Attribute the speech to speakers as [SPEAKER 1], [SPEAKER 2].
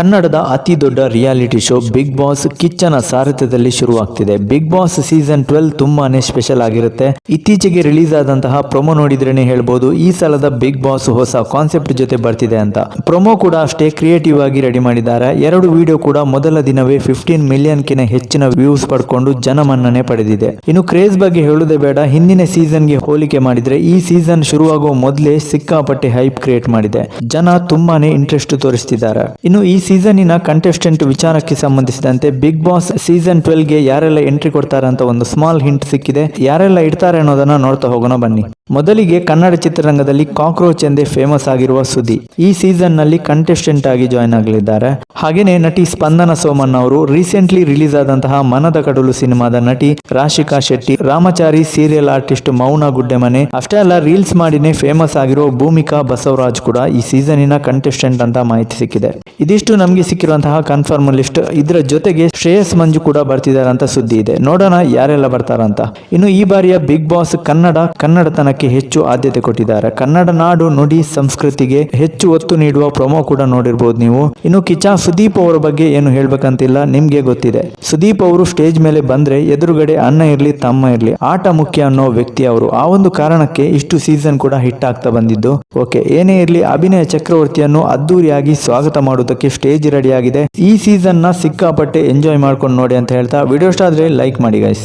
[SPEAKER 1] ಕನ್ನಡದ ಅತಿ ದೊಡ್ಡ ರಿಯಾಲಿಟಿ ಶೋ ಬಿಗ್ ಬಾಸ್ ಕಿಚ್ಚನ ಸಾರಥ್ಯದಲ್ಲಿ ಶುರುವಾಗ್ತಿದೆ. ಬಿಗ್ ಬಾಸ್ ಸೀಸನ್ ಟ್ವೆಲ್ ತುಂಬಾನೇ ಸ್ಪೆಷಲ್ ಆಗಿರುತ್ತೆ. ಇತ್ತೀಚೆಗೆ ರಿಲೀಸ್ ಆದಂತಹ ಪ್ರೊಮೋ ನೋಡಿದ್ರೇನೆ ಹೇಳ್ಬೋದು. ಈ ಸಲದ ಬಿಗ್ ಬಾಸ್ ಹೊಸ ಕಾನ್ಸೆಪ್ಟ್ ಜೊತೆ ಬರ್ತಿದೆ ಅಂತ. ಪ್ರೊಮೋ ಕೂಡ ಅಷ್ಟೇ ಕ್ರಿಯೇಟಿವ್ ಆಗಿ ರೆಡಿ ಮಾಡಿದ್ದಾರೆ. ಎರಡು ವಿಡಿಯೋ ಕೂಡ ಮೊದಲ ದಿನವೇ ಫಿಫ್ಟೀನ್ ಮಿಲಿಯನ್ ಕಿನ ಹೆಚ್ಚಿನ ವ್ಯೂಸ್ ಪಡ್ಕೊಂಡು ಜನಮನ್ನಣೆ ಪಡೆದಿದೆ. ಇನ್ನು ಕ್ರೇಜ್ ಬಗ್ಗೆ ಹೇಳುವುದೇ ಬೇಡ. ಹಿಂದಿನ ಸೀಸನ್ಗೆ ಹೋಲಿಕೆ ಮಾಡಿದ್ರೆ ಈ ಸೀಸನ್ ಶುರುವಾಗುವ ಮೊದಲೇ ಸಿಕ್ಕಾಪಟ್ಟೆ ಹೈಪ್ ಕ್ರಿಯೇಟ್ ಮಾಡಿದೆ. ಜನ ತುಂಬಾನೇ ಇಂಟ್ರೆಸ್ಟ್ ತೋರಿಸ್ತಿದ್ದಾರೆ. ಇನ್ನು ಈ ಸೀಸನ್ನಿನ ಕಂಟೆಸ್ಟೆಂಟ್ ವಿಚಾರಕ್ಕೆ ಸಂಬಂಧಿಸಿದಂತೆ ಬಿಗ್ ಬಾಸ್ ಸೀಸನ್ ಟ್ವೆಲ್ಗೆ ಯಾರೆಲ್ಲ ಎಂಟ್ರಿ ಕೊಡ್ತಾರೆ ಅಂತ ಒಂದು ಸ್ಮಾಲ್ ಹಿಂಟ್ ಸಿಕ್ಕಿದೆ. ಯಾರೆಲ್ಲ ಇಡ್ತಾರೆ ಅನ್ನೋದನ್ನ ನೋಡ್ತಾ ಹೋಗೋಣ ಬನ್ನಿ. ಮೊದಲಿಗೆ ಕನ್ನಡ ಚಿತ್ರರಂಗದಲ್ಲಿ ಕಾಕ್ರೋಚ್ ಎಂದೇ ಫೇಮಸ್ ಆಗಿರುವ ಸುದಿ ಈ ಸೀಸನ್ನಲ್ಲಿ ಕಂಟೆಸ್ಟೆಂಟ್ ಆಗಿ ಜಾಯ್ನ್ ಆಗಲಿದ್ದಾರೆ. ಹಾಗೇನೆ ನಟಿ ಸ್ಪಂದನ ಸೋಮನ್ ಅವರು ರೀಸೆಂಟ್ಲಿ ರಿಲೀಸ್ ಆದಂತಹ ಮನದ ಕಡಲು ಸಿನಿಮಾದ ನಟಿ ರಾಶಿಕಾ ಶೆಟ್ಟಿ, ರಾಮಚಾರಿ ಸೀರಿಯಲ್ ಆರ್ಟಿಸ್ಟ್ ಮೌನ ಗುಡ್ಡೆಮನೆ, ಅಷ್ಟೇ ಅಲ್ಲ ರೀಲ್ಸ್ ಮಾಡಿನೇ ಫೇಮಸ್ ಆಗಿರೋ ಭೂಮಿಕಾ ಬಸವರಾಜ್ ಕೂಡ ಈ ಸೀಸನಿನ ಕಂಟೆಸ್ಟೆಂಟ್ ಅಂತ ಮಾಹಿತಿ ಸಿಕ್ಕಿದೆ. ಇದಿಷ್ಟು ನಮಗೆ ಸಿಕ್ಕಿರುವಂತಹ ಕನ್ಫರ್ಮ್ ಲಿಸ್ಟ್ ಇದರ ಜೊತೆಗೆ ಶ್ರೇಯಸ್ ಮಂಜು ಕೂಡ ಬರ್ತಿದ್ದಾರೆ ಅಂತ ಸುದ್ದಿ ಇದೆ. ನೋಡೋಣ ಯಾರೆಲ್ಲ ಬರ್ತಾರಂತ. ಇನ್ನು ಈ ಬಾರಿಯ ಬಿಗ್ ಬಾಸ್ ಕನ್ನಡ ಕನ್ನಡತನಕ್ಕೆ ಹೆಚ್ಚು ಆದ್ಯತೆ ಕೊಟ್ಟಿದ್ದಾರೆ. ಕನ್ನಡ ನಾಡು ನುಡಿ ಸಂಸ್ಕೃತಿಗೆ ಹೆಚ್ಚು ಒತ್ತು ನೀಡುವ ಪ್ರೊಮೋ ಕೂಡ ನೋಡಿರ್ಬೋದು ನೀವು. ಇನ್ನು ಕಿಚಾ ಸುದೀಪ್ ಅವರ ಬಗ್ಗೆ ಏನು ಹೇಳ್ಬೇಕಂತಿಲ್ಲ, ನಿಮ್ಗೆ ಗೊತ್ತಿದೆ. ಸುದೀಪ್ ಅವರು ಸ್ಟೇಜ್ ಮೇಲೆ ಬಂದ್ರೆ ಎದುರುಗಡೆ ಅಣ್ಣ ಇರ್ಲಿ, ತಮ್ಮ ಇರ್ಲಿ, ಆಟ ಮುಖ್ಯ ಅನ್ನೋ ವ್ಯಕ್ತಿ ಅವರು. ಆ ಒಂದು ಕಾರಣಕ್ಕೆ ಇಷ್ಟು ಸೀಸನ್ ಕೂಡ ಹಿಟ್ ಆಗ್ತಾ ಬಂದಿದ್ದು. ಓಕೆ, ಏನೇ ಇರ್ಲಿ, ಅಭಿನಯ ಚಕ್ರವರ್ತಿಯನ್ನು ಅದ್ದೂರಿಯಾಗಿ ಸ್ವಾಗತ ಮಾಡುವುದಕ್ಕೆ ಸ್ಟೇಜ್ ರೆಡಿ ಆಗಿದೆ ಈ ಸೀಸನ್ನ ಸಿಕ್ಕಾಪಟ್ಟೆ ಎಂಜಾಯ್ ಮಾಡ್ಕೊಂಡು ನೋಡಿ ಅಂತ ಹೇಳ್ತಾ, ವಿಡಿಯೋ ಇಷ್ಟ ಲೈಕ್ ಮಾಡಿ ಗೈಸ್